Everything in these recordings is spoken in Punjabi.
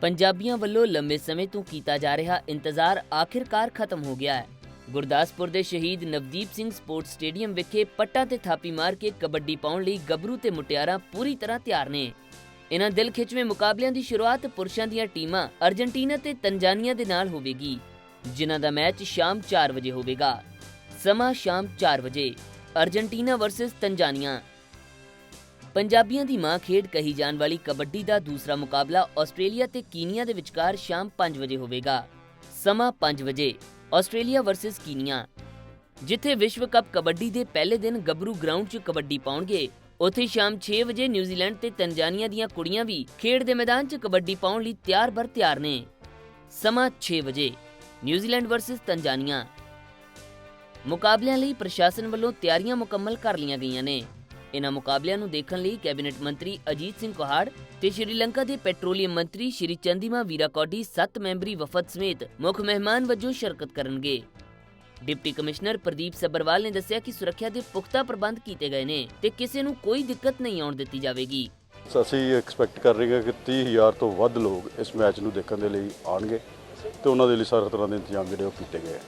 ਪੰਜਾਬੀਆਂ ਵੱਲੋਂ ਲੰਬੇ ਸਮੇਂ ਤੋਂ ਕੀਤਾ ਜਾ ਰਿਹਾ ਇੰਤਜ਼ਾਰ ਆਖਿਰਕਾਰ ਖਤਮ ਹੋ ਗਿਆ ਹੈ। ਗੁਰਦਾਸਪੁਰ ਦੇ ਸ਼ਹੀਦ ਨਵਦੀਪ ਸਿੰਘ ਸਪੋਰਟਸ ਸਟੇਡੀਅਮ ਵਿਖੇ ਪੱਟਾਂ ਤੇ ਥਾਪੀ ਮਾਰ ਕੇ ਕਬੱਡੀ ਪਾਉਣ ਲਈ ਗੱਭਰੂ ਤੇ ਮੁਟਿਆਰਾਂ ਪੂਰੀ ਤਰ੍ਹਾਂ ਤਿਆਰ ਨੇ। ਇਹਨਾਂ ਦਿਲ ਖਿੱਚਵੇਂ ਮੁਕਾਬਲਿਆਂ ਦੀ ਸ਼ੁਰੂਆਤ ਪੁਰਸ਼ਾਂ ਦੀਆਂ ਟੀਮਾਂ ਅਰਜਨਟੀਨਾ ਤੇ ਤੰਜਾਨੀਆ ਦੇ ਨਾਲ ਹੋਵੇਗੀ, ਜਿਨ੍ਹਾਂ ਦਾ ਮੈਚ ਸ਼ਾਮ 4 ਵਜੇ ਹੋਵੇਗਾ। ਸਮਾਂ ਸ਼ਾਮ 4 ਵਜੇ, ਅਰਜਨਟੀਨਾ ਵਰਸਸ ਤਨਜਾਨੀਆ। ਪੰਜਾਬੀਆਂ ਦੀ ਮਾਂ ਖੇਡ ਕਹੀ ਜਾਣ ਵਾਲੀ ਕਬੱਡੀ ਦਾ ਦੂਸਰਾ ਮੁਕਾਬਲਾ ਆਸਟ੍ਰੇਲੀਆ ਤੇ ਕੀਨੀਆ ਦੇ ਵਿਚਕਾਰ ਸ਼ਾਮ 5 ਵਜੇ ਹੋਵੇਗਾ। ਸਮਾਂ 5 ਵਜੇ, ਆਸਟ੍ਰੇਲੀਆ ਵਰਸਸ ਕੀਨੀਆ। ਜਿੱਥੇ ਵਿਸ਼ਵ ਕੱਪ ਕਬੱਡੀ ਦੇ ਪਹਿਲੇ ਦਿਨ ਗੱਭਰੂ ਗਰਾਊਂਡ 'ਚ ਕਬੱਡੀ ਪਾਉਣਗੇ, ਉੱਥੇ ਸ਼ਾਮ 6 ਵਜੇ ਨਿਊਜ਼ੀਲੈਂਡ ਤੇ ਤੰਜਾਨੀਆ ਦੀਆਂ ਕੁੜੀਆਂ ਵੀ ਖੇਡ ਦੇ ਮੈਦਾਨ 'ਚ ਕਬੱਡੀ ਪਾਉਣ ਲਈ ਤਿਆਰ ਬਰ ਤਿਆਰ ਨੇ। ਸਮਾਂ 6 ਵਜੇ, ਨਿਊਜ਼ੀਲੈਂਡ ਵਰਸਸ ਤੰਜਾਨੀਆ ਮੁਕਾਬਲਿਆਂ ਲਈ ਪ੍ਰਸ਼ਾਸਨ ਵੱਲੋਂ ਤਿਆਰੀਆਂ ਮੁਕੰਮਲ ਕਰ ਲਈਆਂ ਗਈਆਂ ਨੇ। ਇਨ੍ਹਾਂ ਮੁਕਾਬਲਿਆਂ ਨੂੰ ਦੇਖਣ ਲਈ ਕੈਬਨਿਟ ਮੰਤਰੀ ਅਜੀਤ ਸਿੰਘ ਕੋਹਾੜ ਤੇ ਸ਼੍ਰੀਲੰਕਾ ਦੇ ਪੈਟਰੋਲੀਅਮ ਮੰਤਰੀ ਸ਼੍ਰੀ ਚੰਦੀਮਾ ਵੀਰਾਕੋਡੀ 7 ਮੈਂਬਰੀ ਵਫਦ ਸਮੇਤ ਮੁੱਖ ਮਹਿਮਾਨ ਵਜੋਂ ਸ਼ਿਰਕਤ ਕਰਨਗੇ। ਡਿਪਟੀ ਕਮਿਸ਼ਨਰ ਪ੍ਰਦੀਪ ਸੱਬਰਵਾਲ ਨੇ ਦੱਸਿਆ ਕਿ ਸੁਰੱਖਿਆ ਦੇ ਪੁਖਤਾ ਪ੍ਰਬੰਧ ਕੀਤੇ ਗਏ ਨੇ ਤੇ ਕਿਸੇ ਨੂੰ ਕੋਈ ਦਿੱਕਤ ਨਹੀਂ ਆਉਣ ਦਿੱਤੀ ਜਾਵੇਗੀ। ਅਸੀਂ ਐਕਸਪੈਕਟ ਕਰ ਰਹੇ ਹਾਂ ਕਿ 30000 ਤੋਂ ਵੱਧ ਲੋਕ ਇਸ ਮੈਚ ਨੂੰ ਦੇਖਣ ਦੇ ਲਈ ਆਉਣਗੇ। ਤੇ ਉਹਨਾਂ ਦੇ ਲਈ ਸਾਰੇ ਤਰ੍ਹਾਂ ਦੇ ਇੰਤਜ਼ਾਮ ਜਿਹੜੇ ਉਹ ਕੀਤੇ ਗਏ।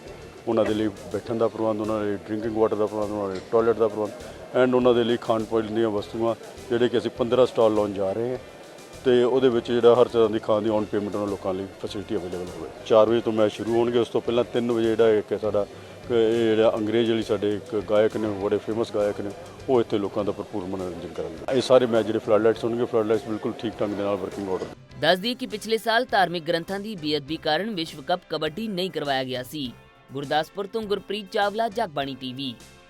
ਉਹਨਾਂ ਦੇ ਲਈ ਬੈਠਣ ਦਾ ਪ੍ਰਬੰਧ, ਉਹਨਾਂ ਦੇ ਲਈ ਡਰਿੰਕਿੰਗ ਵਾਟਰ ਦਾ ਪ੍ਰਬੰਧ, ਉਹਨਾਂ ਦੇ ਟਾਇਲਟ ਦਾ ਪ੍ਰਬੰਧ ਐਂਡ ਉਹਨਾਂ ਦੇ ਲਈ ਖਾਣ ਪੀਣ ਦੀਆਂ ਵਸਤੂਆਂ ਜਿਹੜੇ ਕਿ ਅਸੀਂ 15 ਸਟਾਲ ਲਾਉਣ ਜਾ ਰਹੇ ਹਾਂ। ਤੇ ਉਹਦੇ ਵਿੱਚ ਜਿਹੜਾ ਹਰ ਤਰ੍ਹਾਂ ਦੀ ਖਾਣ ਦੀ ਔਨ ਪੇਮੈਂਟ ਉਹਨਾਂ ਲੋਕਾਂ ਲਈ ਫੈਸਿਲਿਟੀ ਅਵੇਲੇਬਲ ਹੋਵੇ। 4 ਵਜੇ ਤੋਂ ਮੈਚ ਸ਼ੁਰੂ ਹੋਣਗੇ, ਉਸ ਤੋਂ ਪਹਿਲਾਂ 3 ਵਜੇ ਜਿਹੜਾ ਇੱਕ ਸਾਡਾ ਅਹ ਇਹ ਜਿਹੜਾ ਅੰਗਰੇਜ਼ ਵਾਲੀ ਸਾਡੇ ਇੱਕ ਗਾਇਕ ਨੇ, ਬੜੇ ਫੇਮਸ ਗਾਇਕ ਨੇ, ਉਹ ਇੱਥੇ ਲੋਕਾਂ ਦਾ ਭਰਪੂਰ ਮਨੋਰੰਜਨ ਕਰਨਗੇ ਇਹ ਸਾਰੇ ਮੈਚ ਜਿਹੜੇ ਫਲੱਡ ਲਾਈਟਸ ਹੋਣਗੇ ਫਲੱਡ ਲਾਈਟਸ ਬਿਲਕੁਲ ਠੀਕ ਢੰਗ ਦੇ ਨਾਲ ਵਰਕਿੰਗ ਆਰਡਰ ਦੱਸ ਦਈਏ ਕਿ ਪਿਛਲੇ ਸਾਲ ਧਾਰਮਿਕ ਗ੍ਰੰਥਾਂ ਦੀ ਬੇਅਦਬੀ ਕਾਰਨ ਵਿਸ਼ਵ ਕੱਪ ਕਬੱਡੀ ਨਹੀਂ ਕਰਵਾਇਆ ਗਿਆ ਸੀ। ਗੁਰਦਾਸਪੁਰ ਤੋਂ ਗੁਰਪ੍ਰੀਤ ਚਾਵਲਾ, ਜਗਬਾਣੀ ਟੀਵੀ।